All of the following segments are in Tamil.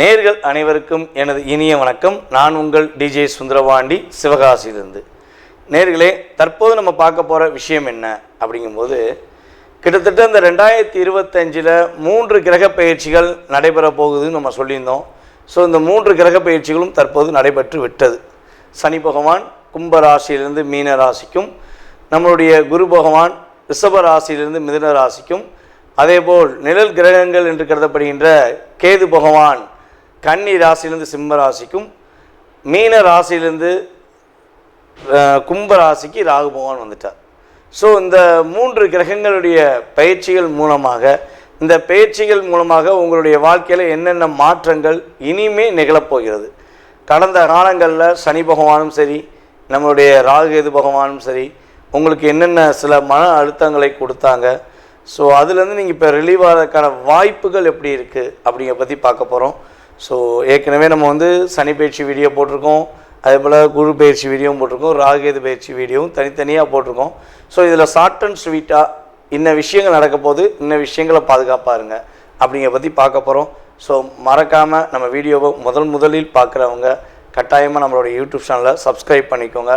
நேர்கள் அனைவருக்கும் எனது இனிய வணக்கம். நான் உங்கள் டிஜே சுந்தரபாண்டி சிவகாசியிலிருந்து. நேர்களே தற்போது நம்ம பார்க்க போகிற விஷயம் என்ன அப்படிங்கும்போது கிட்டத்தட்ட இந்த ரெண்டாயிரத்தி இருபத்தஞ்சில் மூன்று கிரக பயிற்சிகள் நடைபெற போகுதுன்னு நம்ம சொல்லியிருந்தோம். ஸோ இந்த மூன்று கிரக பயிற்சிகளும் தற்போது நடைபெற்று விட்டது. சனி பகவான் கும்ப ராசியிலிருந்து மீன ராசிக்கும் நம்மளுடைய குரு பகவான் ரிஷப ராசியிலிருந்து மிதுன ராசிக்கும் அதேபோல் நிழல் கிரகங்கள் என்று கருதப்படுகின்ற கேது பகவான் கன்னி ராசியிலிருந்து சிம்ம ராசிக்கும் மீன ராசியிலிருந்து கும்ப ராசிக்கு ராகு பகவான் வந்துட்டார். ஸோ இந்த மூன்று கிரகங்களுடைய பயிற்சிகள் மூலமாக இந்த பயிற்சிகள் மூலமாக உங்களுடைய வாழ்க்கையில் என்னென்ன மாற்றங்கள் இனிமே நிகழப்போகிறது. கடந்த காலங்களில் சனி பகவானும் சரி நம்மளுடைய ராகுகேது பகவானும் சரி உங்களுக்கு என்னென்ன சில மன அழுத்தங்களை கொடுத்தாங்க? ஸோ அதுலேருந்து நீங்கள் இப்போ ரிலீவ் ஆகிறதுக்கான வாய்ப்புகள் எப்படி இருக்குது அப்படிங்கிற பற்றி பார்க்க போகிறோம் ஸோ ஏற்கனவே நம்ம வந்து சனி பயிற்சி வீடியோ போட்டிருக்கோம். அதே போல் குரு பயிற்சி வீடியோவும் போட்டிருக்கோம். ராகேது பயிற்சி வீடியோவும் தனித்தனியாக போட்டிருக்கோம். ஸோ இதில் ஷார்ட் அண்ட் ஸ்வீட்டாக இன்ன விஷயங்கள் நடக்க போது இன்ன விஷயங்களை பாதுகாப்பாக இருங்க அப்படிங்கிற பற்றி பார்க்க போகிறோம் ஸோ மறக்காமல் நம்ம வீடியோவை முதல் முதலில் பார்க்குறவங்க கட்டாயமாக நம்மளோட யூடியூப் சேனலை சப்ஸ்கிரைப் பண்ணிக்கோங்க.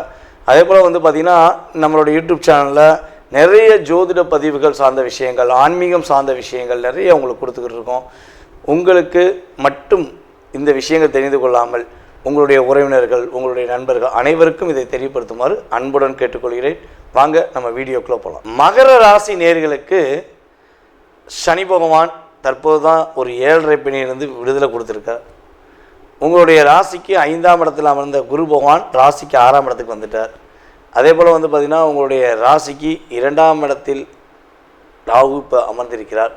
அதே போல் வந்து பார்த்திங்கன்னா நம்மளோட யூடியூப் சேனலில் நிறைய ஜோதிட பதிவுகள் சார்ந்த விஷயங்கள் ஆன்மீகம் சார்ந்த விஷயங்கள் நிறைய உங்களுக்கு கொடுத்துக்கிட்டு இருக்கோம். உங்களுக்கு மட்டும் இந்த விஷயங்கள் தெரிந்து கொள்ளாமல் உங்களுடைய உறவினர்கள் உங்களுடைய நண்பர்கள் அனைவருக்கும் இதை தெரியப்படுத்துமாறு அன்புடன் கேட்டுக்கொள்கிறேன். வாங்க நம்ம வீடியோக்குள்ளே போகலாம் மகர ராசி நேர்களுக்கு சனி பகவான் தற்போது தான் ஒரு ஏழரை பணியிலிருந்து விடுதலை கொடுத்துருக்கார். உங்களுடைய ராசிக்கு ஐந்தாம் இடத்தில் அமர்ந்த குரு பகவான் ராசிக்கு ஆறாம் இடத்துக்கு வந்துட்டார். அதே போல் வந்து பார்த்திங்கன்னா உங்களுடைய ராசிக்கு இரண்டாம் இடத்தில் ராகு இப்போ அமர்ந்திருக்கிறார்.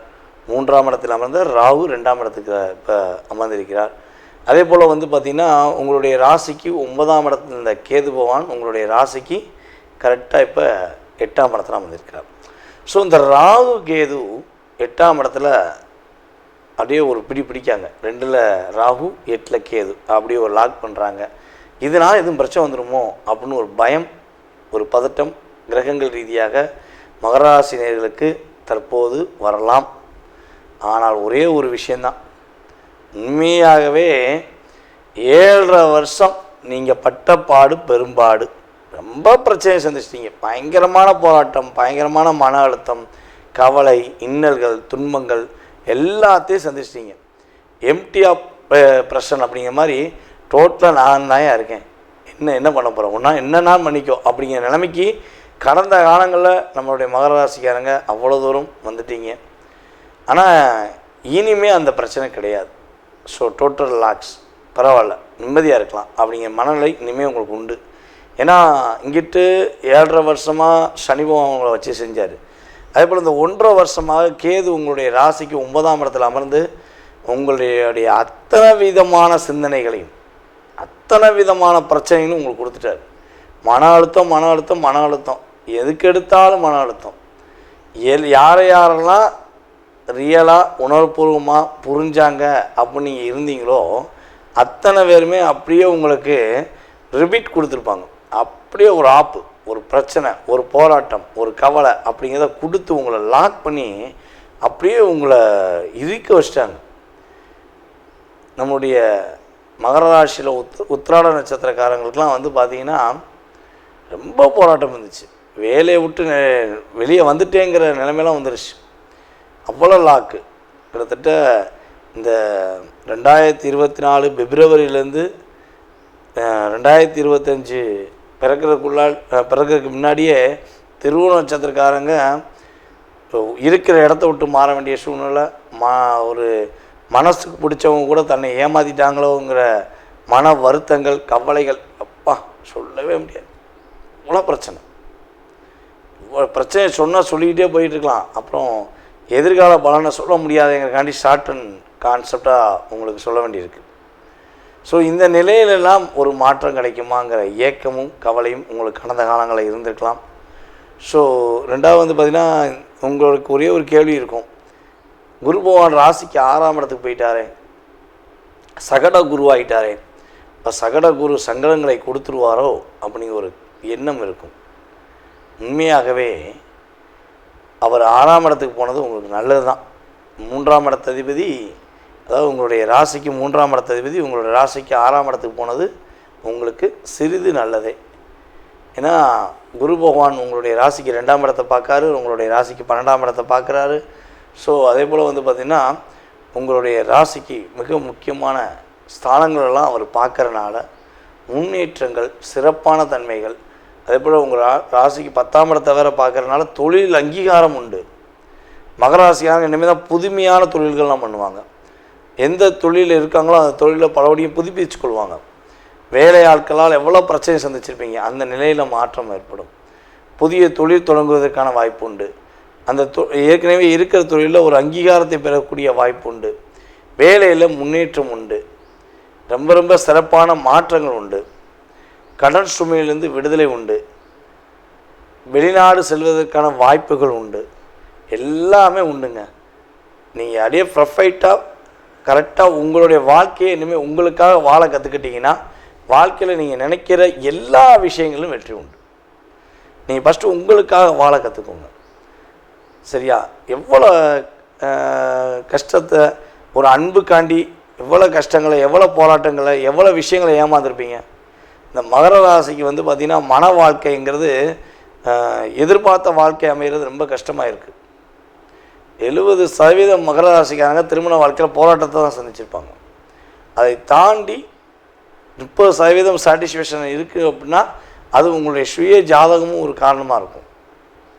மூன்றாம் இடத்தில் அமர்ந்த ராகு ரெண்டாம் இடத்துக்கு இப்போ அமர்ந்திருக்கிறார். அதே போல் வந்து பார்த்திங்கன்னா உங்களுடைய ராசிக்கு ஒன்பதாம் இடத்தில் இருந்த கேது பகவான் உங்களுடைய ராசிக்கு கரெக்டாக இப்போ எட்டாம் இடத்துல அமர்ந்திருக்கிறார். ஸோ இந்த ராகு கேது எட்டாம் இடத்துல அப்படியே ஒரு பிடி பிடிக்காங்க. ரெண்டில் ராகு எட்டில் கேது. அப்படியே ஒரு லாக் பண்ணுறாங்க இதனால் எதுவும் பிரச்சனை வந்துடுமோ அப்படின்னு ஒரு பயம் ஒரு பதட்டம் கிரகங்கள் ரீதியாக மகராசினியர்களுக்கு தற்போது வரலாம். ஆனால் ஒரே ஒரு விஷயந்தான் உண்மையாகவே ஏழரை வருஷம் நீங்கள் பட்டப்பாடு பெரும்பாடு. ரொம்ப பிரச்சனையை சந்திச்சிட்டீங்க. பயங்கரமான போராட்டம் பயங்கரமான மன அழுத்தம் கவலை இன்னல்கள் துன்பங்கள் எல்லாத்தையும் சந்திச்சிட்டீங்க. எம்டி ஆஃப் பிரஷன் அப்படிங்கிற மாதிரி டோட்டலாக நான் தான் இருக்கேன். என்ன என்ன பண்ண போகிறோம் ஒன்றா என்னன்னா பண்ணிக்கோ அப்படிங்கிற நிலைமைக்கு கடந்த காலங்களில் நம்மளுடைய மகர ராசிக்காரங்க அவ்வளோ தூரம் வந்துட்டீங்க. ஆனால் இனிமே அந்த பிரச்சனை கிடையாது. ஸோ டோட்டல் லாக்ஸ் பரவாயில்ல. நிம்மதியாக இருக்கலாம் அப்படிங்கிற மனநிலை இனிமேல் உங்களுக்கு உண்டு. ஏன்னா இங்கிட்டு ஏழரை வருஷமாக சனி அவங்கள வச்சு செஞ்சார். அதே போல் இந்த ஒன்றரை வருஷமாக கேது உங்களுடைய ராசிக்கு ஒன்பதாம் இடத்துல அமர்ந்து உங்களுடைய அத்தனை விதமான சிந்தனைகளையும் அத்தனை விதமான பிரச்சனைகளும் உங்களுக்கு கொடுத்துட்டாரு. மன அழுத்தம் மன அழுத்தம் மன அழுத்தம். எதுக்கு எடுத்தாலும் மன அழுத்தம். எல் யாரை யாரெல்லாம் ரியலாக உணர்வுபூர்வமாக புரிஞ்சாங்க அப்படின்னு நீங்கள் இருந்தீங்களோ அத்தனை பேருமே அப்படியே உங்களுக்கு ரிபீட் கொடுத்துருப்பாங்க. அப்படியே ஒரு ஆப்பு. ஒரு பிரச்சனை ஒரு போராட்டம் ஒரு கவலை அப்படிங்கிறத கொடுத்து உங்களை லாக் பண்ணி அப்படியே உங்களை இறுக்க வச்சிட்டாங்க. நம்முடைய மகர ராசியில் உத் உத்திராட நட்சத்திரக்காரங்களுக்கெலாம் வந்து பார்த்திங்கன்னா ரொம்ப போராட்டம் இருந்துச்சு. வேலையை விட்டு வெளியே வந்துட்டேங்கிற நிலைமையெல்லாம் வந்துருச்சு. அவ்வளோ லாக்கு கிட்டத்தட்ட இந்த ரெண்டாயிரத்தி இருபத்தி நாலு பிப்ரவரியிலேருந்து ரெண்டாயிரத்தி இருபத்தஞ்சி பிறக்கிறதுக்குள்ளால் பிறக்கிறதுக்கு முன்னாடியே திருவோண நட்சத்திரக்காரங்க இருக்கிற இடத்த விட்டு மாற வேண்டிய சூழ்நிலை மா ஒரு மனசுக்கு பிடிச்சவங்க கூட தன்னை ஏமாத்திட்டாங்களோங்கிற மன வருத்தங்கள் கவலைகள் அப்பா சொல்லவே முடியாது. இவ்வளோ பிரச்சனை. இவ்வளோ பிரச்சனையை சொன்னால் சொல்லிக்கிட்டே போயிட்டுருக்கலாம் அப்புறம் எதிர்கால பலனை சொல்ல முடியாதுங்கிறக்காண்டி ஷார்ட் அண்ட் கான்செப்டாக உங்களுக்கு சொல்ல வேண்டியிருக்கு. ஸோ இந்த நிலையிலெல்லாம் ஒரு மாற்றம் கிடைக்குமாங்கிற ஏக்கமும் கவலையும் உங்களுக்கு கடந்த காலங்களில் இருந்திருக்கலாம். ஸோ ரெண்டாவது வந்து பார்த்திங்கன்னா உங்களுக்கு ஒரே ஒரு கேள்வி இருக்கும். குரு பகவான் ராசிக்கு ஆறாம் இடத்துக்கு போயிட்டாரே. சகட குருவாயிட்டாரே இப்போ சகட குரு சங்கடங்களை கொடுத்துருவாரோ அப்படிங்கிற ஒரு எண்ணம் இருக்கும். உண்மையாகவே அவர் ஆறாம் இடத்துக்கு போனது உங்களுக்கு நல்லது தான் மூன்றாம் இடத்ததிபதி அதாவது உங்களுடைய ராசிக்கு மூன்றாம் இடத்ததிபதி உங்களுடைய ராசிக்கு ஆறாம் இடத்துக்கு போனது உங்களுக்கு சிறிது நல்லதே. ஏன்னா குரு பகவான் உங்களுடைய ராசிக்கு ரெண்டாம் இடத்தை பார்க்காரு உங்களுடைய ராசிக்கு பன்னெண்டாம் இடத்தை பார்க்குறாரு. ஸோ அதே போல் வந்து பார்த்திங்கன்னா உங்களுடைய ராசிக்கு மிக முக்கியமான ஸ்தானங்களெல்லாம் அவர் பார்க்குறனால முன்னேற்றங்கள் சிறப்பான தன்மைகள் அதே போல் உங்கள் ரா ராசிக்கு பத்தாம் இடத்தை வேற பார்க்கறனால தொழில் அங்கீகாரம் உண்டு. மகராசியாக இனிமேல் தான் புதுமையான தொழில்கள்லாம் பண்ணுவாங்க. எந்த தொழிலில் இருக்காங்களோ அந்த தொழிலை பலபடியும் புதுப்பிச்சு கொள்வாங்க வேலை ஆட்களால் எவ்வளோ பிரச்சனை சந்திச்சிருப்பீங்க அந்த நிலையில் மாற்றம் ஏற்படும். புதிய தொழில் தொடங்குவதற்கான வாய்ப்பு உண்டு. அந்த தொ ஏற்கனவே இருக்கிற தொழிலில் ஒரு அங்கீகாரத்தை பெறக்கூடிய வாய்ப்பு உண்டு. வேலையில் முன்னேற்றம் உண்டு. ரொம்ப ரொம்ப சிறப்பான மாற்றங்கள் உண்டு. கடன் சுமையிலிருந்து விடுதலை உண்டு. வெளிநாடு செல்வதற்கான வாய்ப்புகள் உண்டு. எல்லாமே உண்டுங்க. நீங்கள் அப்படியே ப்ரொஃபைட்டாக கரெக்டாக உங்களுடைய வாழ்க்கையை இனிமேல் உங்களுக்காக வாழ கற்றுக்கிட்டீங்கன்னா வாழ்க்கையில் நீங்கள் நினைக்கிற எல்லா விஷயங்களும் வெற்றி உண்டு. நீங்கள் ஃபஸ்ட்டு உங்களுக்காக வாழ கற்றுக்கோங்க சரியா? எவ்வளோ கஷ்டத்தை ஒரு அன்புக்காண்டி எவ்வளோ கஷ்டங்களை எவ்வளோ போராட்டங்களை எவ்வளோ விஷயங்களை ஏமாந்துருப்பீங்க இந்த மகர ராசிக்கு வந்து பார்த்திங்கன்னா மன வாழ்க்கைங்கிறது எதிர்பார்த்த வாழ்க்கை அமைகிறது ரொம்ப கஷ்டமாக இருக்குது எழுபது சதவீதம் மகர ராசிக்காரங்க திருமண வாழ்க்கையில் போராட்டத்தை தான் சந்திச்சிருப்பாங்க. அதை தாண்டி முப்பது சதவீதம் சாட்டிஸ்ஃபேக்ஷன் இருக்குது அப்படின்னா அது உங்களுடைய சுய ஜாதகமும் ஒரு காரணமாக இருக்கும்.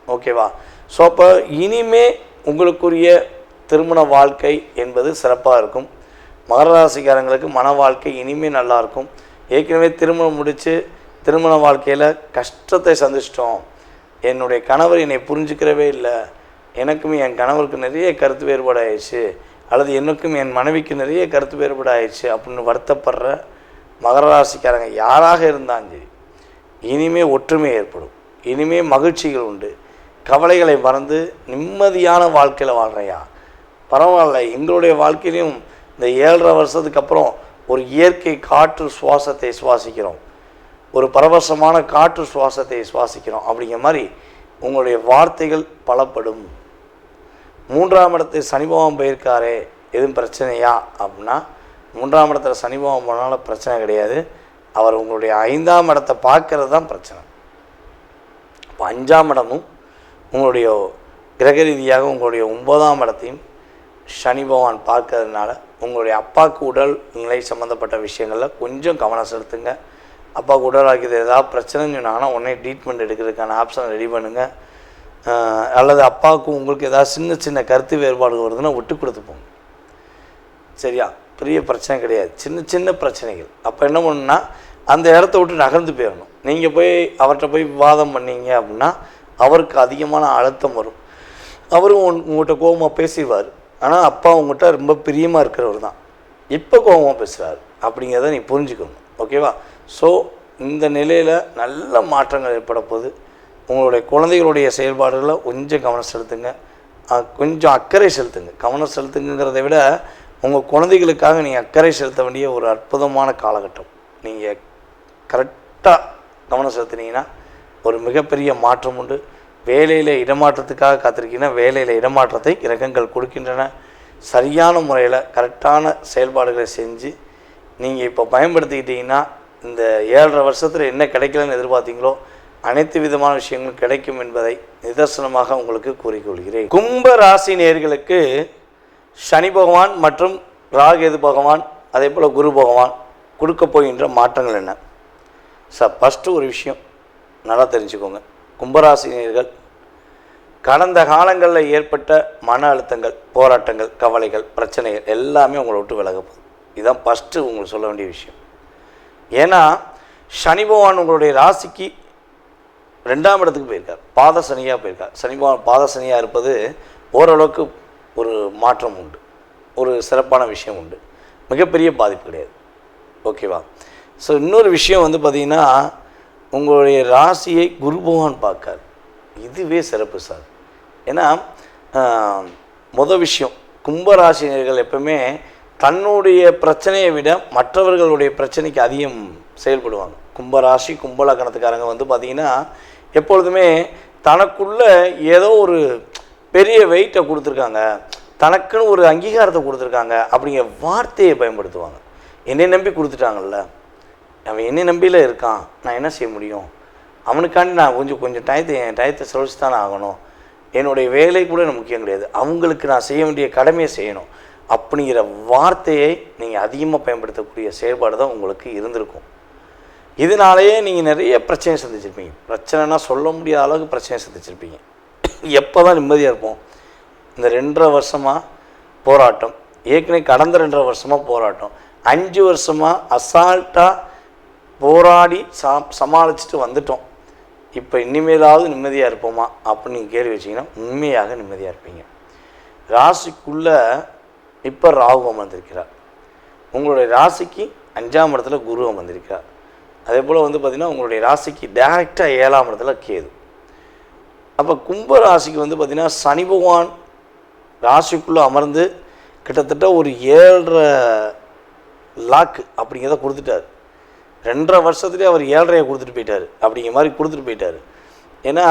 ஓகேவா ஸோ அப்போ இனிமே உங்களுக்குரிய திருமண வாழ்க்கை என்பது சிறப்பாக இருக்கும். மகர ராசிக்காரங்களுக்கு மன வாழ்க்கை இனிமே நல்லாயிருக்கும் ஏற்கனவே திருமணம் முடித்து திருமண வாழ்க்கையில் கஷ்டத்தை சந்திச்சிட்டோம். என்னுடைய கணவர் என்னை புரிஞ்சுக்கிறவே இல்லை. எனக்கும் என் கணவருக்கு நிறைய கருத்து வேறுபாடு ஆயிடுச்சு அல்லது எனக்கும் என் மனைவிக்கு நிறைய கருத்து வேறுபாடு ஆயிடுச்சு அப்படின்னு வருத்தப்படுற மகர ராசிக்காரங்க யாராக இருந்தாலும் சரி இனிமே ஒற்றுமை ஏற்படும் இனிமே மகிழ்ச்சிகள் உண்டு. கவலைகளை மறந்து நிம்மதியான வாழ்க்கையில் வாழ்றையா? பரவாயில்ல எங்களுடைய வாழ்க்கையிலையும் இந்த ஏழரை வருஷத்துக்கு அப்புறம் ஒரு இயற்கை காற்று சுவாசத்தை சுவாசிக்கிறோம் ஒரு பரவசமான காற்று சுவாசத்தை சுவாசிக்கிறோம் அப்படிங்கிற மாதிரி உங்களுடைய வார்த்தைகள் பலப்படும். மூன்றாம் இடத்தை சனிபவம் போயிருக்காரே எதுவும் பிரச்சனையா? அப்படின்னா மூன்றாம் இடத்துல சனிபவம் போனால பிரச்சனை கிடையாது. அவர் உங்களுடைய ஐந்தாம் இடத்தை பார்க்கறது தான் பிரச்சனை. இப்போ அஞ்சாம் இடமும் உங்களுடைய கிரக ரீதியாக உங்களுடைய ஒன்பதாம் இடத்தையும் சனி பகவான் பார்க்கறதுனால உங்களுடைய அப்பாவுக்கு உடல் நிலை சம்மந்தப்பட்ட விஷயங்களில் கொஞ்சம் கவனம் செலுத்துங்க. அப்பாவுக்கு உடல் ஆக்கியது ஏதாவது பிரச்சனைன்னு சொன்னாங்கன்னா உடனே ட்ரீட்மெண்ட் எடுக்கிறதுக்கான ஆப்ஷன் ரெடி பண்ணுங்கள் அல்லது அப்பாவுக்கும் உங்களுக்கு ஏதாவது சின்ன சின்ன கருத்து வேறுபாடு வருதுன்னா விட்டு கொடுத்து போங்க. சரியா? பெரிய பிரச்சனை கிடையாது. சின்ன சின்ன பிரச்சனைகள். அப்போ என்ன பண்ணுன்னா அந்த இடத்த விட்டு நகர்ந்து போயிடணும். நீங்கள் போய் அவர்கிட்ட போய் விவாதம் பண்ணீங்க அப்படின்னா அவருக்கு அதிகமான அழுத்தம் வரும். அவரும் உன்- உங்கள்கிட்ட கோபமாக பேசிடுவார். ஆனால் அப்பா உங்கள்கிட்ட ரொம்ப பிரியமாக இருக்கிறவர் தான். இப்போ கோபமாக பேசுகிறாரு அப்படிங்கிறத நீ புரிஞ்சுக்கணும். ஓகேவா? ஸோ இந்த நிலையில் நல்ல மாற்றங்கள் ஏற்பட போகுது. உங்களுடைய குழந்தைகளுடைய செயல்பாடுகளில் கொஞ்சம் கவனம் செலுத்துங்க. கொஞ்சம் அக்கறை செலுத்துங்க. கவனம் செலுத்துங்கிறத விட உங்கள் குழந்தைகளுக்காக நீங்கள் அக்கறை செலுத்த வேண்டிய ஒரு அற்புதமான காலகட்டம். நீங்கள் கரெக்டாக கவனம் செலுத்துனீங்கன்னா ஒரு மிகப்பெரிய மாற்றம் உண்டு. வேலையில் இடமாற்றத்துக்காக காத்திருக்கீங்கன்னா வேலையில் இடமாற்றத்தை கிரகங்கள் கொடுக்கின்றன. சரியான முறையில் கரெக்டான செயல்பாடுகளை செஞ்சு நீங்கள் இப்போ பயன்படுத்திக்கிட்டிங்கன்னா இந்த ஏழரை வருஷத்தில் என்ன கிடைக்கலன்னு எதிர்பார்த்தீங்களோ அனைத்து விதமான விஷயங்களும் கிடைக்கும் என்பதை நிதர்சனமாக உங்களுக்கு கூறிக்கொள்கிறேன். கும்ப ராசி நேர்களுக்கு சனி பகவான் மற்றும் ராகேது பகவான் அதே போல் குரு பகவான் கொடுக்க போகின்ற மாற்றங்கள் என்ன? சார் ஃபஸ்ட்டு ஒரு விஷயம் நல்லா தெரிஞ்சுக்கோங்க. கும்பராசினியர்கள் கடந்த காலங்களில் ஏற்பட்ட மன அழுத்தங்கள் போராட்டங்கள் கவலைகள் பிரச்சனைகள் எல்லாமே உங்களை விட்டு விலக போகுது. இதுதான் ஃபஸ்ட்டு உங்களுக்கு சொல்ல வேண்டிய விஷயம். ஏன்னா சனி பகவான் உங்களுடைய ராசிக்கு ரெண்டாம் இடத்துக்கு போயிருக்கார். பாத சனியாக போயிருக்கார். சனி பகவான் பாத சனியாக இருப்பது ஓரளவுக்கு ஒரு மாற்றம் உண்டு. ஒரு சிறப்பான விஷயம் உண்டு. மிகப்பெரிய பாதிப்பு கிடையாது. ஓகேவா ஸோ இன்னொரு விஷயம் வந்து பார்த்திங்கன்னா உங்களுடைய ராசியை குரு பகவான் பார்க்கார். இதுவே சிறப்பு சார். ஏன்னா மொதல் விஷயம் கும்பராசினியர்கள் எப்பவுமே தன்னுடைய பிரச்சனையை விட மற்றவர்களுடைய பிரச்சனைக்கு அதிகம் செயல்படுவாங்க. கும்பராசி கும்பலக்கணத்துக்காரங்க வந்து பார்த்திங்கன்னா எப்பொழுதுமே தனக்குள்ளே ஏதோ ஒரு பெரிய வெயிட்டை கொடுத்துருக்காங்க. தனக்குன்னு ஒரு அங்கீகாரத்தை கொடுத்துருக்காங்க அப்படிங்கிற வார்த்தையை பயன்படுத்துவாங்க. என்னை நம்பி கொடுத்துட்டாங்கல்ல. அவன் என்னை நம்பியில் இருக்கான். நான் என்ன செய்ய முடியும்? அவனுக்காண்டி நான் கொஞ்சம் கொஞ்சம் டயத்தை என் டயத்தை செலவிச்சு தானே ஆகணும். என்னுடைய வேலை கூட எனக்கு முக்கியம் கிடையாது. அவங்களுக்கு நான் செய்ய வேண்டிய கடமையை செய்யணும். அப்படிங்கிற வார்த்தையை நீங்கள் அதிகமாக பயன்படுத்தக்கூடிய செயல்பாடு தான் உங்களுக்கு இருந்திருக்கும். இதனாலேயே நீங்கள் நிறைய பிரச்சனை சந்திச்சிருப்பீங்க. பிரச்சனைனா சொல்ல முடியாத அளவுக்கு பிரச்சனை சந்திச்சிருப்பீங்க. எப்போ தான் நிம்மதியாக இருப்போம்? இந்த ரெண்டரை வருஷமாக போராட்டம். ஏற்கனவே கடந்த ரெண்டரை வருஷமாக போராட்டம். அஞ்சு வருஷமாக அசால்ட்டாக போராடி சா சமாளிச்சுட்டு வந்துட்டோம். இப்போ இனிமேலாவது நிம்மதியாக இருப்போமா? அப்படின்னு நீங்கள் கேள்வி வச்சிங்கன்னா உண்மையாக நிம்மதியாக இருப்பீங்க. ராசிக்குள்ளே இப்போ ராகு அமர்ந்திருக்கிறார். உங்களுடைய ராசிக்கு அஞ்சாம் இடத்துல குரு அமர்ந்திருக்கிறார். அதே போல் வந்து பார்த்திங்கன்னா உங்களுடைய ராசிக்கு டேரெக்டாக ஏழாம் இடத்துல கேது. அப்போ கும்ப ராசிக்கு வந்து பார்த்திங்கன்னா சனி பகவான் ராசிக்குள்ளே அமர்ந்து கிட்டத்தட்ட ஒரு ஏழரை லாக்கு அப்படிங்கிறத கொடுத்துட்டார். ரெண்டரை வருஷத்துலேயே அவர் ஏழரையை கொடுத்துட்டு போயிட்டார். அப்படிங்கிற மாதிரி கொடுத்துட்டு போயிட்டார். ஏன்னா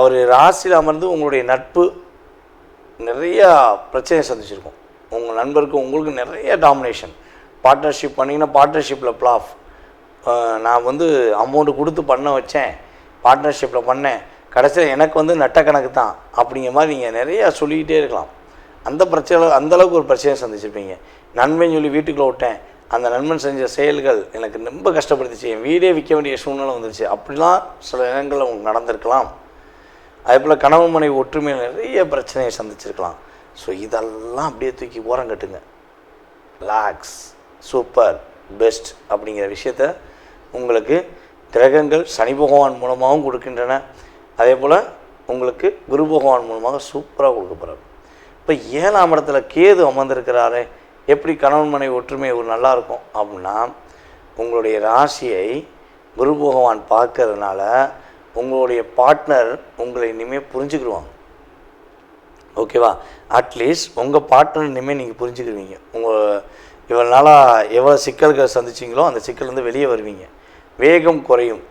அவர் ராசியில் அமர்ந்து உங்களுடைய நட்பு நிறையா பிரச்சனையை சந்திச்சிருக்கும். உங்கள் நண்பருக்கு உங்களுக்கு நிறைய டாமினேஷன் பார்ட்னர்ஷிப் பண்ணிங்கன்னா பார்ட்னர்ஷிப்பில் ப்ளாஃப் நான் வந்து அமௌண்ட்டு கொடுத்து பண்ண வச்சேன். பார்ட்னர்ஷிப்பில் பண்ணேன். கடைசியில் எனக்கு வந்து நட்ட கணக்கு தான். அப்படிங்கிற மாதிரி நீங்கள் நிறையா சொல்லிக்கிட்டே இருக்கலாம். அந்த பிரச்சனை அந்தளவுக்கு ஒரு பிரச்சனையை சந்திச்சிருப்பீங்க. நன்மைன்னு சொல்லி வீட்டுக்குள்ளே விட்டேன். அந்த நண்பன் செஞ்ச செயல்கள் எனக்கு ரொம்ப கஷ்டப்படுத்துச்சு. என் வீடே விற்க வேண்டிய சூழ்நிலை வந்துருச்சு. அப்படிலாம் சில இடங்களில் உங்களுக்கு நடந்திருக்கலாம். அதே போல் கணவன் மனைவி ஒற்றுமையில் நிறைய பிரச்சனையை சந்திச்சிருக்கலாம். ஸோ இதெல்லாம் அப்படியே தூக்கி ஓரம் கட்டுங்க லாக்ஸ் சூப்பர் பெஸ்ட் அப்படிங்கிற விஷயத்த உங்களுக்கு கிரகங்கள் சனி பகவான் மூலமாகவும் கொடுக்கின்றன. அதே போல் உங்களுக்கு குரு பகவான் மூலமாக சூப்பராக கொடுக்க இப்போ ஏழாம் இடத்துல கேது அமர்ந்திருக்கிறாரு எப்படி கணவன் மனைவி ஒற்றுமை ஒரு நல்லா இருக்கும்? அப்படின்னா உங்களுடைய ராசியை குரு பகவான் பார்க்கறதுனால உங்களுடைய பார்ட்னர் உங்களை இனிமேல் புரிஞ்சுக்கிடுவாங்க. ஓகேவா அட்லீஸ்ட் உங்கள் பார்ட்னர் இனிமேல் நீங்கள் புரிஞ்சுக்கிடுவீங்க. உங்கள் இவ்வளோ நாளாக எவ்வளோ சிக்கல்கள் சந்திச்சிங்களோ அந்த சிக்கல்லேருந்து வெளியே வருவீங்க. வேகம் குறையும்.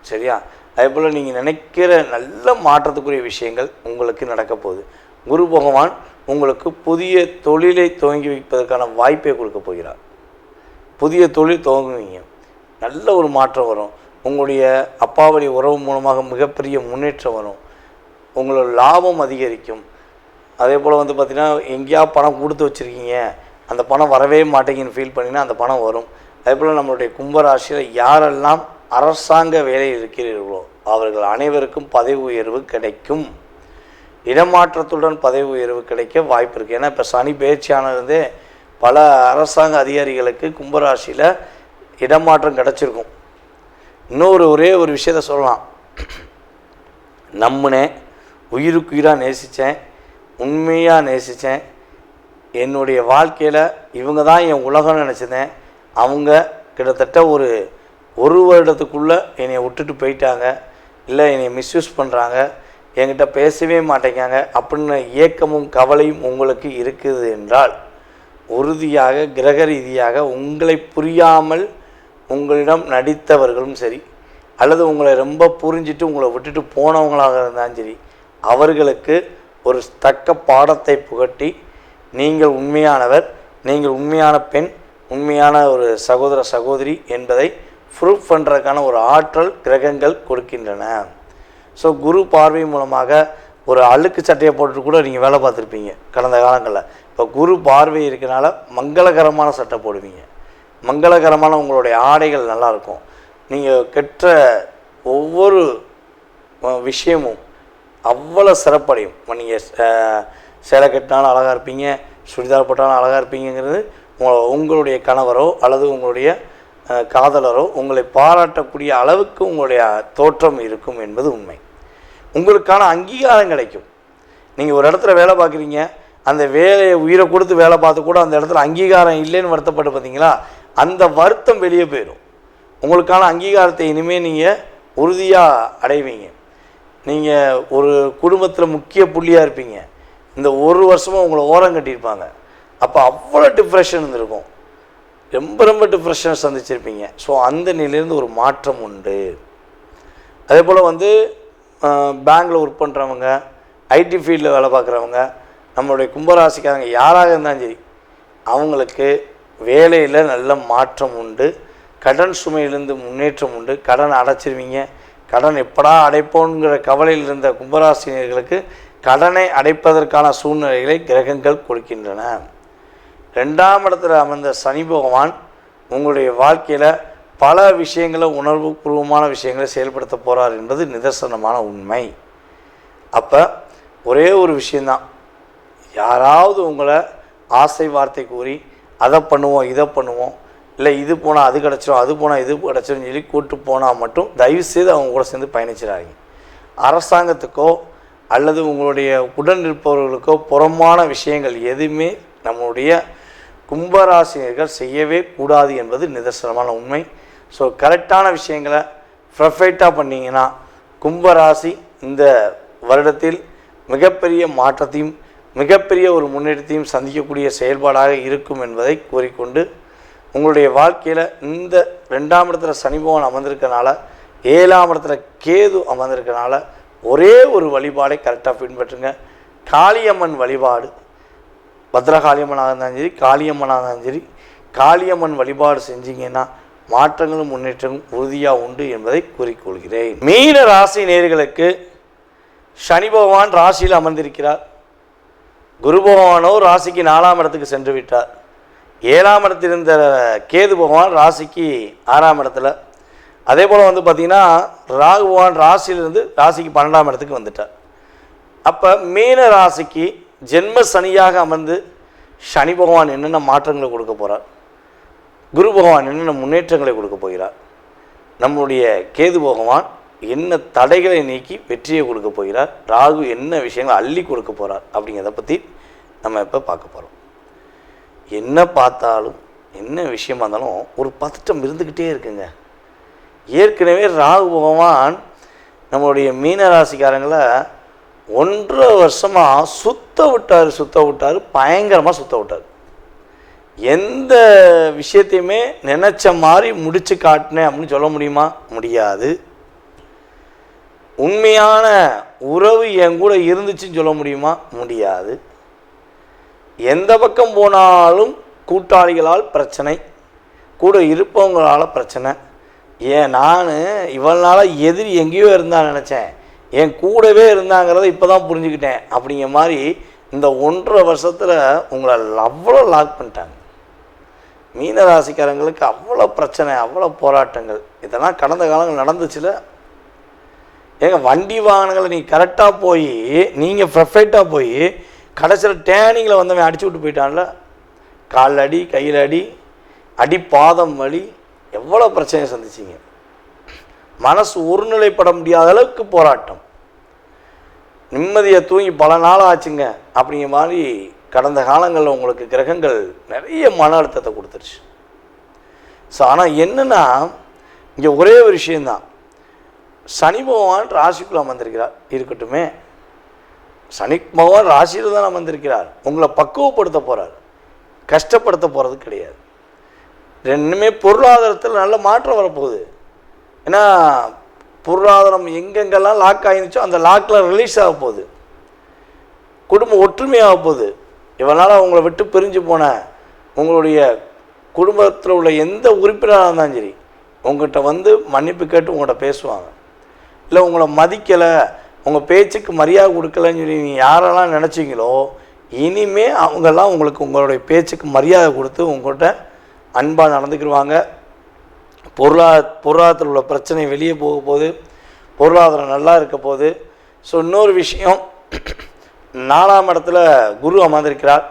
சரியா? அதே போல் நீங்கள் நினைக்கிற நல்ல மாற்றத்துக்குரிய விஷயங்கள் உங்களுக்கு நடக்க போகுது. குரு பகவான் உங்களுக்கு புதிய தொழிலை துவங்கி வைப்பதற்கான வாய்ப்பை கொடுக்க போகிறார். புதிய தொழில் துவங்குவீங்க. நல்ல ஒரு மாற்றம் வரும். உங்களுடைய அப்பாவளி உறவு மூலமாக மிகப்பெரிய முன்னேற்றம் வரும். உங்களோட லாபம் அதிகரிக்கும். அதே போல் வந்து பார்த்திங்கன்னா எங்கேயா பணம் கொடுத்து வச்சுருக்கீங்க. அந்த பணம் வரவே மாட்டேங்குன்னு ஃபீல் பண்ணிங்கன்னா அந்த பணம் வரும். அதேபோல் நம்மளுடைய கும்பராசியில் யாரெல்லாம் அரசாங்க வேலையில் இருக்கிறீர்களோ அவர்கள் அனைவருக்கும் பதவி உயர்வு கிடைக்கும். இடமாற்றத்துடன் பதவி உயர்வு கிடைக்க வாய்ப்பு இருக்குது ஏன்னா இப்போ சனி பயிற்சியானதே பல அரசாங்க அதிகாரிகளுக்கு கும்பராசியில் இடமாற்றம் கிடச்சிருக்கும். இன்னொரு ஒரே ஒரு விஷயத்த சொல்லலாம். நம்பினேன் உயிருக்குயிராக நேசித்தேன் உண்மையாக நேசித்தேன் என்னுடைய வாழ்க்கையில் இவங்க தான் என் உலகம்னு நினச்சிருந்தேன். அவங்க கிட்டத்தட்ட ஒரு ஒரு வருடத்துக்குள்ளே என்னை விட்டுட்டு போயிட்டாங்க. இல்லை என்னை மிஸ்யூஸ் பண்ணுறாங்க என்கிட்ட பேசவே மாட்டேங்காங்க அப்படின்னு ஏக்கமும் கவலையும் உங்களுக்கு இருக்குது என்றால் உறுதியாக கிரக ரீதியாக உங்களை புரியாமல் உங்களிடம் நடித்தவர்களும் சரி அல்லது உங்களை ரொம்ப புரிஞ்சிட்டு உங்களை விட்டுட்டு போனவங்களாக இருந்தாலும் சரி அவர்களுக்கு ஒரு தக்க பாடத்தை புகட்டி நீங்கள் உண்மையானவர் நீங்கள் உண்மையான பெண் உண்மையான ஒரு சகோதர சகோதரி என்பதை ப்ரூஃப் பண்ணுறதுக்கான ஒரு ஆற்றல் கிரகங்கள் கொடுக்கின்றன. ஸோ குரு பார்வை மூலமாக ஒரு அழுக்கு சட்டையை போட்டு கூட நீங்கள் வேலை பார்த்துருப்பீங்க கடந்த காலங்களில். இப்போ குரு பார்வை இருக்கனால மங்களகரமான சட்டை போடுவீங்க. மங்களகரமான உங்களுடைய ஆடைகள் நல்லாயிருக்கும். நீங்கள் கெட்ட ஒவ்வொரு விஷயமும் அவ்வளோ சிறப்படையும். நீங்கள் சேலை கட்டினாலும் அழகாக இருப்பீங்க சுடிதார் போட்டாலும் அழகாக இருப்பீங்கிறது உங்களுடைய கணவரோ அல்லது உங்களுடைய காதலரோ உங்களை பாராட்டக்கூடிய அளவுக்கு உங்களுடைய தோற்றம் இருக்கும் என்பது உண்மை. உங்களுக்கான அங்கீகாரம் கிடைக்கும். நீங்கள் ஒரு இடத்துல வேலை பார்க்குறீங்க அந்த வேலையை உயிரை கொடுத்து வேலை பார்த்து கூட அந்த இடத்துல அங்கீகாரம் இல்லைன்னு வருத்தப்பட்டு பார்த்தீங்களா அந்த வருத்தம் வெளியே போயிடும் உங்களுக்கான அங்கீகாரத்தை இனிமேல் நீங்கள் உறுதியாக அடைவீங்க. நீங்கள் ஒரு குடும்பத்தில் முக்கிய புள்ளியாக இருப்பீங்க. இந்த ஒரு வருஷமாக உங்களை ஓரம் கட்டியிருப்பாங்க. அப்போ அவ்வளோ டிப்ரெஷன் இருந்திருக்கும். ரொம்ப ரொம்ப டிப்ரெஷனை சந்திச்சிருப்பீங்க. ஸோ அந்த நிலையிலேருந்து ஒரு மாற்றம் உண்டு. அதே போல் வந்து பேங்க்கில் ஒர்க் பண்ணுறவங்க ஐடி ஃபீல்டில் வேலை பார்க்குறவங்க நம்மளுடைய கும்பராசிக்காரங்க யாராக இருந்தாலும் சரி அவங்களுக்கு வேலையில் நல்ல மாற்றம் உண்டு. கடன் சுமையிலேருந்து முன்னேற்றம் உண்டு. கடன் அடைச்சிருவீங்க. கடன் எப்படா அடைப்போங்கிற கவலையில் இருந்த கும்பராசினியர்களுக்கு கடனை அடைப்பதற்கான சூழ்நிலைகளை கிரகங்கள் கொடுக்கின்றன. ரெண்டாம் இடத்துல அமர்ந்த சனி பகவான் உங்களுடைய வாழ்க்கையில் பல விஷயங்களை உணர்வு பூர்வமான விஷயங்களை செயல்படுத்த போகிறார் என்பது நிதர்சனமான உண்மை. அப்போ ஒரே ஒரு விஷயந்தான் யாராவது உங்களை ஆசை வார்த்தை கூறி அதை பண்ணுவோம் இதை பண்ணுவோம். இல்லை இது போனால் அது கிடச்சிரும் அது போனால் இது கிடச்சிரும் சொல்லி கூட்டு போனால் மட்டும் தயவு செய்து அவங்க கூட சேர்ந்து பயணிச்சிடாதீங்க. அரசாங்கத்துக்கோ அல்லது உங்களுடைய உடன் இருப்பவர்களுக்கோ புறமான விஷயங்கள் எதுவுமே நம்மளுடைய கும்பராசினியர்கள் செய்யவே கூடாது என்பது நிதர்சனமான உண்மை. ஸோ கரெக்டான விஷயங்களை ப்ரஃபெக்டாக பண்ணிங்கன்னா கும்பராசி இந்த வருடத்தில் மிகப்பெரிய மாற்றத்தையும் மிகப்பெரிய ஒரு முன்னேற்றத்தையும் சந்திக்கக்கூடிய செயல்பாடாக இருக்கும் என்பதை கூறிக்கொண்டு உங்களுடைய வாழ்க்கையில் இந்த ரெண்டாம் இடத்துல சனிபவன் அமர்ந்திருக்கனால ஏழாம் இடத்துல கேது அமர்ந்திருக்கனால ஒரே ஒரு வழிபாடை கரெக்டாக பின்பற்றுங்க. காளியம்மன் வழிபாடு பத்ரகாளியம்மனாக இருந்தாலும் சரி காளியம்மனாக இருந்தாலும் சரி காளியம்மன் வழிபாடு செஞ்சீங்கன்னா மாற்றங்களும் முன்னேற்றங்களும் உறுதியாக உண்டு என்பதை கூறிக்கொள்கிறேன். மீன ராசி நேர்களுக்கு சனி பகவான் ராசியில் அமர்ந்திருக்கிறார். குரு பகவானோ ராசிக்கு நாலாம் இடத்துக்கு சென்று விட்டார். ஏழாம் இடத்தில் இருந்த கேது பகவான் ராசிக்கு ஆறாம் இடத்துல. அதே போல் வந்து பார்த்திங்கன்னா ராகு பகவான் ராசியிலிருந்து ராசிக்கு பன்னெண்டாம் இடத்துக்கு வந்துட்டார். அப்போ மீன ராசிக்கு ஜென்ம சனியாக அமர்ந்து சனி பகவான் என்னென்ன மாற்றங்களை கொடுக்க போகிறார் குரு பகவான் என்னென்ன முன்னேற்றங்களை கொடுக்க போகிறார்? நம்மளுடைய கேது பகவான் என்ன தடைகளை நீக்கி வெற்றியை கொடுக்க போகிறார்? ராகு என்ன விஷயங்களை அள்ளி கொடுக்க போகிறார் அப்படிங்கிறத பற்றி நம்ம இப்போ பார்க்க போகிறோம் என்ன பார்த்தாலும் என்ன விஷயமா இருந்தாலும் ஒரு பதட்டம் இருந்துக்கிட்டே இருக்குங்க. ஏற்கனவே ராகு பகவான் நம்மளுடைய மீன ராசிக்காரங்களை ஒன்றரை வருஷமாக சுத்த விட்டார் சுத்த விட்டார் பயங்கரமாக சுத்த விட்டார். எந்த விஷயத்தையுமே நினச்ச மாதிரி முடித்து காட்டினேன் அப்படின்னு சொல்ல முடியுமா? முடியாது. உண்மையான உறவு என் கூட இருந்துச்சுன்னு சொல்ல முடியுமா? முடியாது. எந்த பக்கம் போனாலும் கூட்டாளிகளால் பிரச்சனை கூட இருப்பவங்களால் பிரச்சனை. ஏன் நான் இவனால எதிரி எங்கேயோ இருந்தான்னு நினச்சேன். என் கூடவே இருந்தாங்கிறத இப்போ தான் புரிஞ்சுக்கிட்டேன். அப்படிங்கிற மாதிரி இந்த ஒன்றரை வருஷத்தில் உங்களை அவ்வளோ லாக் பண்ணிட்டாங்க. மீனராசிக்காரங்களுக்கு அவ்வளோ பிரச்சனை அவ்வளோ போராட்டங்கள். இதெல்லாம் கடந்த காலங்கள் நடந்துச்சுல. ஏங்க வண்டி வாகனங்களை நீ கரெக்டாக போய் நீங்கள் பர்ஃபெக்டாக போய் கடைசியில் டேனிங்கில் வந்தவன் அடிச்சு விட்டு போயிட்டான்ல. கால் அடி கையில் அடி அடி பாதம் வலி எவ்வளோ பிரச்சனையை சந்திச்சிங்க. மனசு ஒருநிலைப்பட முடியாத அளவுக்கு போராட்டம். நிம்மதியை தூங்கி பல நாள் ஆச்சுங்க. அப்படிங்கிற மாதிரி கடந்த காலங்களில் உங்களுக்கு கிரகங்கள் நிறைய மன அழுத்தத்தை கொடுத்துருச்சு. ஸோ ஆனால் என்னென்னா இங்கே ஒரே ஒரு விஷயந்தான் சனி பகவான் ராசிக்குள்ள அமர்ந்திருக்கிறார். இருக்கட்டுமே. சனி பகவான் ராசியில் தான் அமர்ந்திருக்கிறார். உங்களை பக்குவப்படுத்த போகிறார் கஷ்டப்படுத்த போகிறது கிடையாது. ரெண்டுமே பொருளாதாரத்தில் நல்ல மாற்றம் வரப்போகுது. ஏன்னா பொருளாதாரம் எங்கெங்கெல்லாம் லாக் ஆகிருந்துச்சோ அந்த லாக்கில் ரிலீஸ் ஆக போகுது. குடும்பம் ஒற்றுமையாக போகுது. இவனால் அவங்கள விட்டு பிரிஞ்சு போன உங்களுடைய குடும்பத்தில் உள்ள எந்த உறுப்பினராக இருந்தாலும் சரி உங்கள்கிட்ட வந்து மன்னிப்பு கேட்டு உங்கள்கிட்ட பேசுவாங்க. இல்லை உங்களை மதிக்கலை உங்கள் பேச்சுக்கு மரியாதை கொடுக்கலன்னு சொல்லி நீங்கள் யாரெல்லாம் நினச்சிங்களோ இனிமே அவங்கெல்லாம் உங்களுக்கு உங்களுடைய பேச்சுக்கு மரியாதை கொடுத்து உங்கள்கிட்ட அன்பாக நடந்துக்கிடுவாங்க பொருளா பொருளாதாரத்தில் உள்ள பிரச்சனை வெளியே போக போகுது. பொருளாதாரம் நல்லா இருக்க போகுது. ஸோ இன்னொரு விஷயம் நாலாம் இடத்துல குரு அமர்ந்திருக்கிறார்.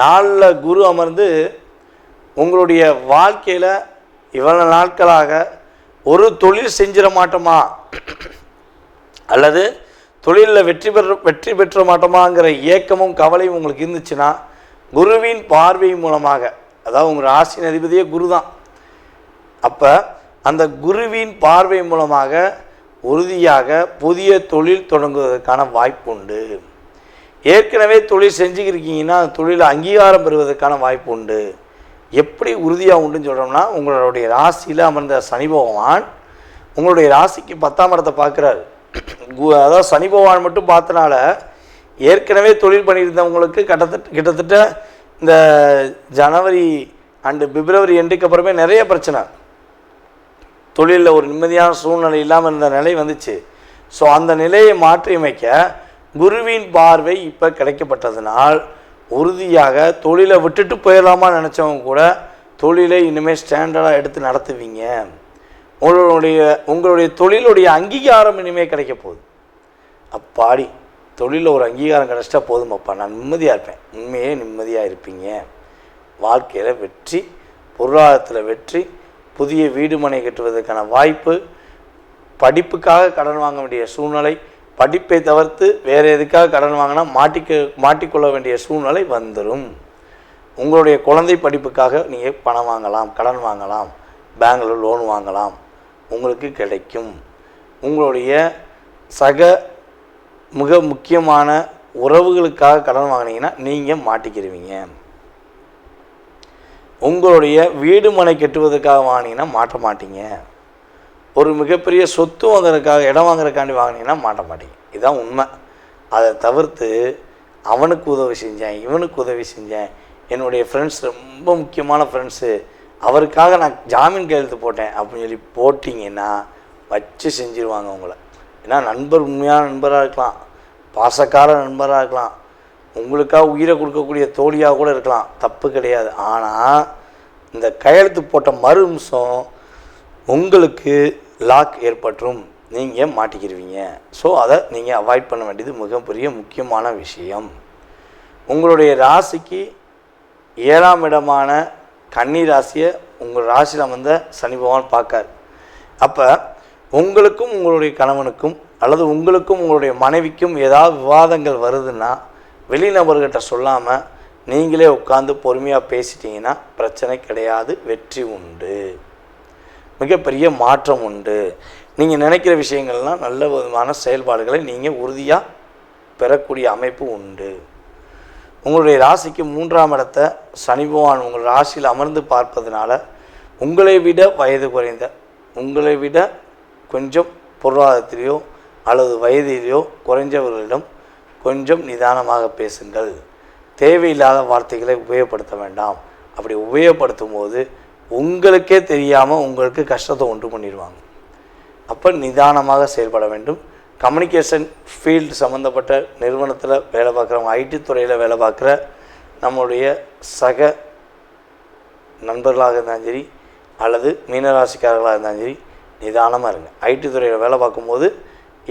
நாளில் குரு அமர்ந்து உங்களுடைய வாழ்க்கையில் இவ்வளவு நாட்களாக ஒரு தொழில் செஞ்சிட மாட்டோமா? அல்லது தொழிலில் வெற்றி பெற வெற்றி பெற்ற மாட்டோமாங்கிற ஏக்கமும் கவலையும் உங்களுக்கு இருந்துச்சுன்னா குருவின் பார்வை மூலமாக அதாவது உங்கள் ராசியின் அதிபதியே குரு தான் அப்போ அந்த குருவின் பார்வை மூலமாக உறுதியாக புதிய தொழில் தொடங்குவதற்கான வாய்ப்பு உண்டு ஏற்கனவே தொழில் செஞ்சுக்கிருக்கீங்கன்னா அந்த தொழில் அங்கீகாரம் பெறுவதற்கான வாய்ப்பு உண்டு எப்படி உறுதியாக உண்டுன்னு சொல்கிறோம்னா உங்களுடைய ராசியில் அமர்ந்த சனி பகவான் உங்களுடைய ராசிக்கு பத்தாம் இடத்தை பார்க்குறாரு. கு- அதாவது சனி பகவான் மட்டும் பார்த்தனால ஏற்கனவே தொழில் பண்ணியிருந்தவங்களுக்கு கிட்டத்தட்ட கிட்டத்தட்ட இந்த ஜனவரி அண்டு பிப்ரவரி எண்டுக்கு அப்புறமே நிறைய பிரச்சனை. தொழிலில் ஒரு நிம்மதியான சூழ்நிலை இல்லாமல் இருந்த நிலை வந்துச்சு. ஸோ அந்த நிலையை மாற்றியமைக்க குருவின் பார்வை இப்போ கிடைக்கப்பட்டதுனால் உறுதியாக தொழிலை விட்டுட்டு போயிடலாமா நினச்சவங்க கூட தொழிலை இனிமேல் ஸ்டாண்டர்டாக எடுத்து நடத்துவீங்க. உங்களுடைய உங்களுடைய தொழிலுடைய அங்கீகாரம் இனிமேல் கிடைக்க போகுது. அப்பாடி தொழிலில் ஒரு அங்கீகாரம் கிடச்சிட்டா போதுமாப்பா நான் நிம்மதியாக இருப்பேன். உண்மையே நிம்மதியாக இருப்பீங்க. வாழ்க்கையில் வெற்றி பொருளாதாரத்தில் வெற்றி புதிய வீடுமனை கட்டுவதற்கான வாய்ப்பு படிப்புக்காக கடன் வாங்க வேண்டிய சூழ்நிலை படிப்பை தவிர்த்து வேறு எதுக்காக கடன் வாங்கினா மாட்டிக்க மாட்டிக்கொள்ள வேண்டிய சூழ்நிலை வந்துடும் உங்களுடைய குழந்தை படிப்புக்காக நீங்கள் பணம் வாங்கலாம் கடன் வாங்கலாம் பேங்கில் லோன் வாங்கலாம் உங்களுக்கு கிடைக்கும். உங்களுடைய சக மிக முக்கியமான உறவுகளுக்காக கடன் வாங்கினீங்கன்னா நீங்கள் மாட்டிக்கிடுவீங்க உங்களுடைய வீடு மனை கட்டுவதற்காக வாங்கினீங்கன்னா மாட்ட மாட்டீங்க. ஒரு மிகப்பெரிய சொத்து வாங்குறதுக்காக இடம் வாங்குறதுக்காண்டி வாங்கினீங்கன்னா மாட்ட மாட்டீங்க. இதுதான் உண்மை. அதை தவிர்த்து அவனுக்கு உதவி செஞ்சேன் இவனுக்கு உதவி செஞ்சேன். என்னுடைய ஃப்ரெண்ட்ஸ் ரொம்ப முக்கியமான ஃப்ரெண்ட்ஸு அவருக்காக நான் ஜாமீன் கையெழுத்து போட்டேன் அப்படின்னு சொல்லி போட்டிங்கன்னா வச்சு செஞ்சிருவாங்க உங்களை. ஏன்னா நண்பர் உண்மையான நண்பராக இருக்கலாம். பாசக்கார நண்பராக இருக்கலாம். உங்களுக்காக உயிரை கொடுக்கக்கூடிய தோழியாக கூட இருக்கலாம். தப்பு கிடையாது. ஆனால் இந்த கையெழுத்து போட்ட மறு நிமிஷம் உங்களுக்கு லாக் ஏற்பட்டுரும் நீங்கள் மாட்டிக்கிடுவீங்க ஸோ அதை நீங்கள் அவாய்ட் பண்ண வேண்டியது மிகப்பெரிய முக்கியமான விஷயம். உங்களுடைய ராசிக்கு ஏழாம் இடமான கன்னி ராசியை உங்கள் ராசியில் வந்த சனி பகவான் பார்க்கார். அப்போ உங்களுக்கும் உங்களுடைய கணவனுக்கும் அல்லது உங்களுக்கும் உங்களுடைய மனைவிக்கும் ஏதாவது விவாதங்கள் வருதுன்னா வெளிநபர்கிட்ட சொல்லாமல் நீங்களே உட்காந்து பொறுமையாக பேசிட்டீங்கன்னா பிரச்சனை கிடையாது வெற்றி உண்டு. மிகப்பெரிய மாற்றம் உண்டு. நீங்கள் நினைக்கிற விஷயங்கள்லாம் நல்ல விதமான செயல்பாடுகளை நீங்கள் உறுதியாக பெறக்கூடிய அமைப்பு உண்டு. உங்களுடைய ராசிக்கு மூன்றாம் இடத்தை சனி பகவான் உங்கள் ராசியில் அமர்ந்து பார்ப்பதனால உங்களை விட வயது குறைந்த உங்களை விட கொஞ்சம் பொருளாதாரத்திலேயோ அல்லது வயதிலேயோ குறைஞ்சவர்களிடம் கொஞ்சம் நிதானமாக பேசுங்கள். தேவையில்லாத வார்த்தைகளை உபயோகப்படுத்த வேண்டாம். அப்படி உபயோகப்படுத்தும் போது உங்களுக்கே தெரியாமல் உங்களுக்கு கஷ்டத்தை உண்டு பண்ணிடுவாங்க. அப்போ நிதானமாக செயல்பட வேண்டும். கம்யூனிகேஷன் ஃபீல்டு சம்மந்தப்பட்ட நிறுவனத்தில் வேலை பார்க்குறவங்க ஐடி துறையில் வேலை பார்க்குற நம்முடைய சக நண்பர்களாக இருந்தாலும் சரி அல்லது மீனராசிக்காரர்களாக இருந்தாலும் சரி நிதானமாக இருங்க. ஐடி துறையில் வேலை பார்க்கும்போது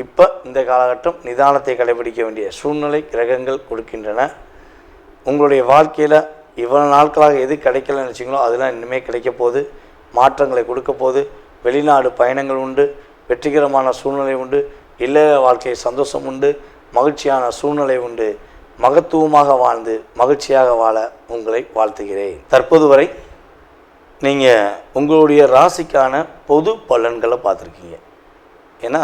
இப்போ இந்த காலகட்டம் நிதானத்தை கடைபிடிக்க வேண்டிய சூழ்நிலை கிரகங்கள் கொடுக்கின்றன. உங்களுடைய வாழ்க்கையில் இவ்வளோ நாட்களாக எது கிடைக்கலன்னு நினச்சிங்களோ அதெல்லாம் இனிமேல் கிடைக்க போகுது. மாற்றங்களை கொடுக்க போகுது. வெளிநாடு பயணங்கள் உண்டு. வெற்றிகரமான சூழ்நிலை உண்டு. இல்லற வாழ்க்கை சந்தோஷம் உண்டு. மகிழ்ச்சியான சூழ்நிலை உண்டு. மகத்துவமாக வாழ்ந்து மகிழ்ச்சியாக வாழ உங்களை வாழ்த்துகிறேன். தற்போது வரை நீங்கள் உங்களுடைய ராசிக்கான பொது பலன்களை பார்த்துருக்கீங்க. ஏன்னா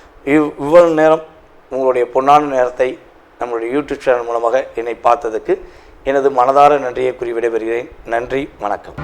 இவ் இவ்வளவு நேரம் உங்களுடைய பொன்னான நேரத்தை நம்மளுடைய யூடியூப் சேனல் மூலமாக என்னை பார்த்ததுக்கு எனது மனதார நன்றியை கூறி விடைபெறுகிறேன். நன்றி வணக்கம்.